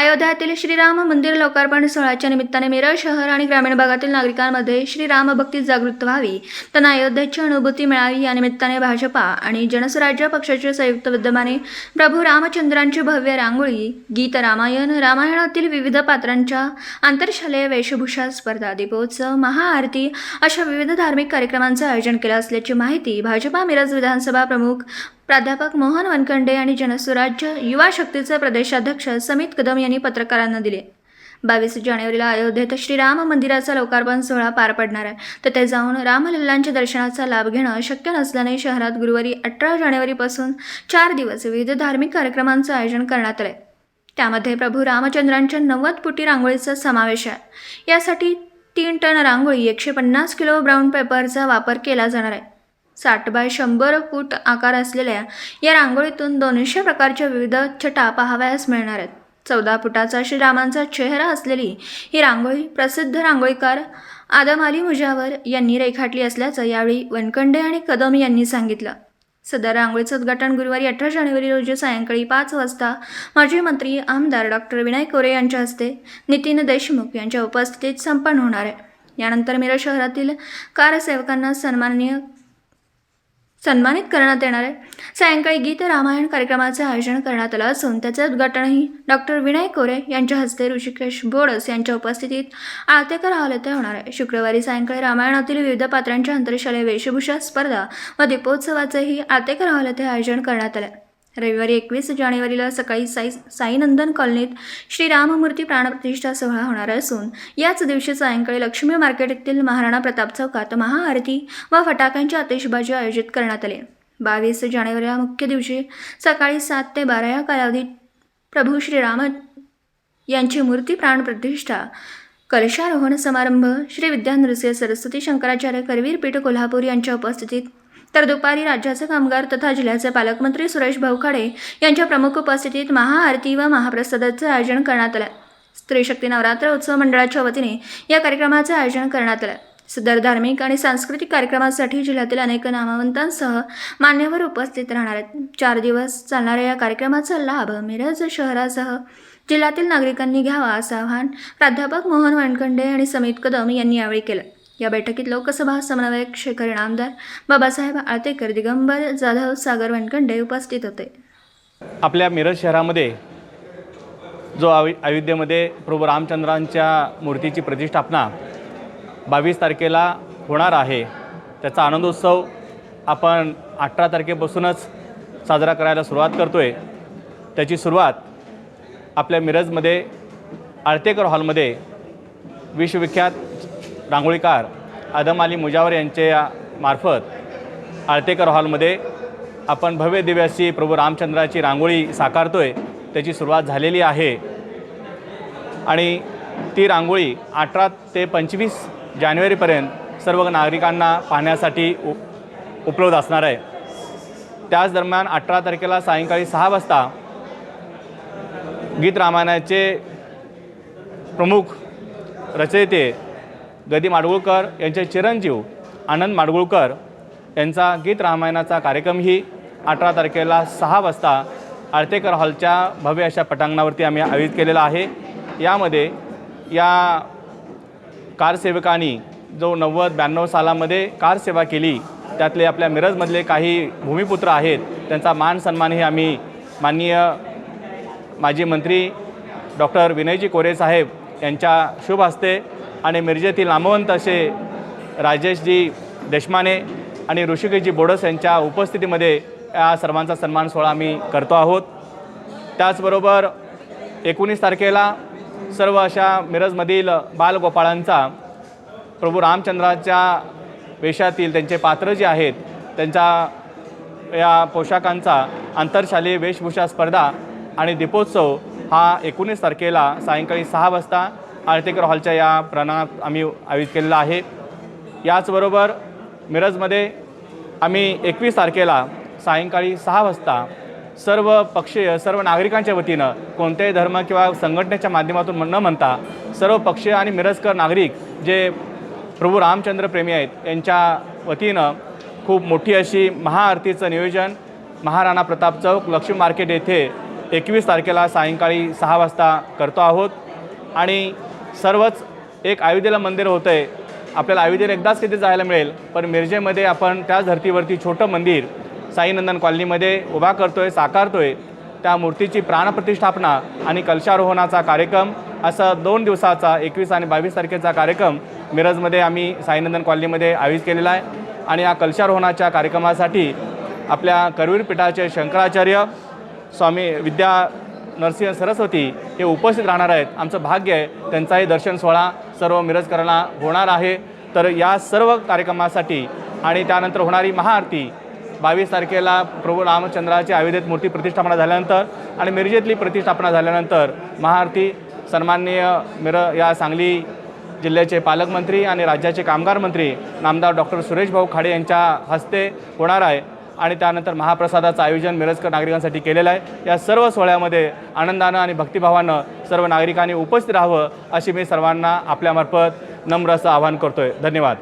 अयोध्यातील श्रीराम मंदिर लोकार्पण सोहळ्याच्या निमित्ताने मिरज शहर आणि ग्रामीण भागातील नागरिकांमध्ये श्रीराम भक्ती जागृत व्हावी. त्यांना अयोध्येची अनुभूती मिळावी या निमित्ताने भाजपा आणि जनस्वराज्य पक्षाचे संयुक्त विद्यमाने प्रभू रामचंद्रांची भव्य रांगोळी गीत रामायण रामायणातील विविध पात्रांच्या आंतरशालेय वेशभूषा स्पर्धा दीपोत्सव महाआरती अशा विविध धार्मिक कार्यक्रमांचं आयोजन केलं असल्याची माहिती भाजपा मिरज विधानसभा प्रमुख प्राध्यापक मोहन वनखंडे आणि जनसुराज्य युवा शक्तीचे प्रदेशाध्यक्ष समित कदम यांनी पत्रकारांना दिले. बावीस जानेवारीला अयोध्येत श्रीराम मंदिराचा लोकार्पण सोहळा पार पडणार आहे. तर ते जाऊन रामलल्लांच्या दर्शनाचा लाभ घेणं शक्य नसल्याने शहरात गुरुवारी अठरा जानेवारीपासून चार दिवस विविध धार्मिक कार्यक्रमांचं आयोजन करण्यात आलंय. त्यामध्ये प्रभू रामचंद्रांच्या नव्वद फुटी रांगोळीचा समावेश आहे. यासाठी तीन टन रांगोळी एकशे पन्नास किलो ब्राऊन पेपरचा वापर केला जाणार आहे. साठ बाय शंभर फूट आकार असलेल्या या रांगोळीतून दोनशे प्रकारच्या विविध छटा पाहावयास मिळणार आहेत. चौदा फुटाचा श्रीरामांचा चेहरा असलेली ही रांगोळी प्रसिद्ध रांगोळीकार आदम अली मुजावर यांनी रेखाटली असल्याचं यावेळी वनकंडे आणि कदम यांनी सांगितलं. सदर रांगोळीचं उद्घाटन गुरुवारी अठरा जानेवारी रोजी सायंकाळी पाच वाजता माजी मंत्री आमदार डॉक्टर विनय कोरे यांच्या हस्ते नितीन देशमुख यांच्या उपस्थितीत संपन्न होणार आहे. यानंतर मिरज शहरातील कारसेवकांना सन्माननीय सन्मानित करण्यात येणार आहे. सायंकाळी गीत रामायण कार्यक्रमाचे आयोजन करण्यात आलं असून त्याचे उद्घाटनही डॉक्टर विनय कोरे यांच्या हस्ते ऋषिकेश बोडस यांच्या उपस्थितीत आरतेकर हॉल येथे होणार आहे. शुक्रवारी सायंकाळी रामायणातील विविध पात्रांच्या आंतरशालेय वेशभूषा स्पर्धा व दीपोत्सवाचेही आरतेकर हॉल येथे आयोजन करण्यात आले. रविवारी एकवीस जानेवारीला सकाळी साई साईनंदन कॉलनीत श्रीराममूर्ती प्राणप्रतिष्ठा सोहळा होणार असून याच दिवशी सायंकाळी लक्ष्मी मार्केट येथील महाराणा प्रताप चौकात महाआरती व फटाक्यांची आतिषबाजी आयोजित करण्यात आली. बावीस जानेवारीला मुख्य दिवशी सकाळी सात ते बारा या कालावधीत प्रभू श्रीराम यांची मूर्ती प्राणप्रतिष्ठा कलशारोहण समारंभ श्री विद्या नृसिंह सरस्वती शंकराचार्य करवीर पीठ कोल्हापूर यांच्या उपस्थितीत तर दुपारी राज्याचे कामगार तथा जिल्ह्याचे पालकमंत्री सुरेश भाऊखाडे यांच्या प्रमुख उपस्थितीत महाआरती व महाप्रसादाचे आयोजन करण्यात आलं. स्त्री शक्ती नवरात्र उत्सव मंडळाच्या वतीने या कार्यक्रमाचे आयोजन करण्यात आलं. सदर धार्मिक आणि सांस्कृतिक कार्यक्रमासाठी जिल्ह्यातील अनेक नामवंतांसह मान्यवर उपस्थित राहणार आहेत. चार दिवस चालणाऱ्या या कार्यक्रमाचा लाभ मिरज शहरासह जिल्ह्यातील नागरिकांनी घ्यावा असं आवाहन प्राध्यापक मोहन वानखंडे आणि समित कदम यांनी यावेळी केलं. या बैठकीत लोकसभा समन्वयक शेखर इनामदार बाबासाहेब आळतेकर दिगंबर जाधव सागर वानखंडे उपस्थित होते. आपल्या मिरज शहरामध्ये जो अवि अयोध्येमध्ये प्रभू रामचंद्रांच्या मूर्तीची प्रतिष्ठापना बावीस तारखेला होणार आहे त्याचा आनंदोत्सव आपण अठरा तारखेपासूनच साजरा करायला सुरुवात करतो आहे त्याची सुरुवात आपल्या मिरजमध्ये आळतेकर हॉलमध्ये विश्वविख्यात रांगोळीकार आदम अली मुजावर यांच्या मार्फत आळतेकर हॉलमध्ये आपण भव्य दिव्याची प्रभू रामचंद्राची रांगोळी साकारतोय त्याची सुरुवात झालेली आहे. आणि ती रांगोळी अठरा ते पंचवीस जानेवारीपर्यंत सर्व नागरिकांना पाहण्यासाठी उ उपलब्ध असणार आहे. त्याच दरम्यान अठरा तारखेला सायंकाळी सहा वाजता गीत रामायणाचे प्रमुख रचयिते गदी माडगुळकर यांचे चिरंजीव आनंद माडगुळकर यांचा गीत रामायणाचा कार्यक्रमही अठरा तारखेला सहा वाजता आळतेकर हॉलच्या भव्य अशा पटांगणावरती आम्ही आयोजित केलेला आहे. यामध्ये या कारसेवकांनी जो नव्वद ब्याण्णव सालामध्ये कारसेवा केली त्यातले आपल्या मिरजमधले काही भूमिपुत्र आहेत त्यांचा मान सन्मानही आम्ही माननीय माजी मंत्री डॉक्टर विनयजी कोरे साहेब यांच्या शुभ हस्ते आणि मिरजेतील नामवंत असे राजेशजी देशमाने आणि ऋषिकेशजी बोडस यांच्या उपस्थितीमध्ये या सर्वांचा सन्मान सोहळा आम्ही करतो आहोत. त्याचबरोबर एकोणीस तारखेला सर्व अशा मिरजमधील बालगोपाळांचा प्रभू रामचंद्राच्या वेशातील त्यांचे पात्र जे आहेत त्यांच्या या पोशाखांचा आंतरशालेय वेशभूषा स्पर्धा आणि दीपोत्सव हा एकोणीस तारखेला सायंकाळी सहा वाजता आळतेकर हॉलच्या या प्रणात आम्ही आयोजित केलेला आहे. याचबरोबर मिरजमध्ये आम्ही एकवीस तारखेला सायंकाळी सहा वाजता सर्व पक्षीय सर्व नागरिकांच्या वतीनं कोणत्याही धर्म किंवा संघटनेच्या माध्यमातून न म्हणता सर्व पक्षीय आणि मिरजकर नागरिक जे प्रभू रामचंद्र प्रेमी आहेत यांच्या वतीनं खूप मोठी अशी महाआरतीचं नियोजन महाराणा प्रताप चौक लक्ष्मी मार्केट येथे एकवीस तारखेला सायंकाळी सहा वाजता करतो आहोत. आणि सर्वच एक अयोध्येला मंदिर होतं आहे आपल्याला अयोध्येला एकदाच तिथे जायला मिळेल. पण मिरजेमध्ये आपण त्याच धर्तीवरती छोटं मंदिर साईनंदन कॉलनीमध्ये उभा करतो आहे साकारतो आहे त्या मूर्तीची प्राणप्रतिष्ठापना आणि कलशारोहणाचा कार्यक्रम असा दोन दिवसाचा एकवीस आणि बावीस तारखेचा कार्यक्रम मिरजमध्ये आम्ही साईनंदन कॉलनीमध्ये आयोजित केलेला आहे. आणि या कलशारोहणाच्या कार्यक्रमासाठी आपल्या करवीर पीठाचे शंकराचार्य स्वामी विद्या नरसिंह सरस्वती हे उपस्थित राहणार आहेत. आमचं भाग्य आहे त्यांचाही दर्शन सोहळा सर्व मिरजकरांना होणार आहे. तर या सर्व कार्यक्रमासाठी आणि त्यानंतर होणारी महाआरती बावीस तारखेला प्रभू रामचंद्राची अयोध्येत मूर्ती प्रतिष्ठापना झाल्यानंतर आणि मिरजेतली प्रतिष्ठापना झाल्यानंतर महाआरती सन्माननीय मिर या सांगली जिल्ह्याचे पालकमंत्री आणि राज्याचे कामगार मंत्री नामदार डॉक्टर सुरेश भाऊ खाडे यांच्या हस्ते होणार आहे. आणि त्यानंतर महाप्रसादाचं आयोजन मिरजकर नागरिकांसाठी केलेलं आहे. या सर्व सोहळ्यामध्ये आनंदानं आणि भक्तिभावानं सर्व नागरिकांनी उपस्थित राहावं अशी मी सर्वांना आपल्यामार्फत नम्र असं आवाहन करतो आहे धन्यवाद.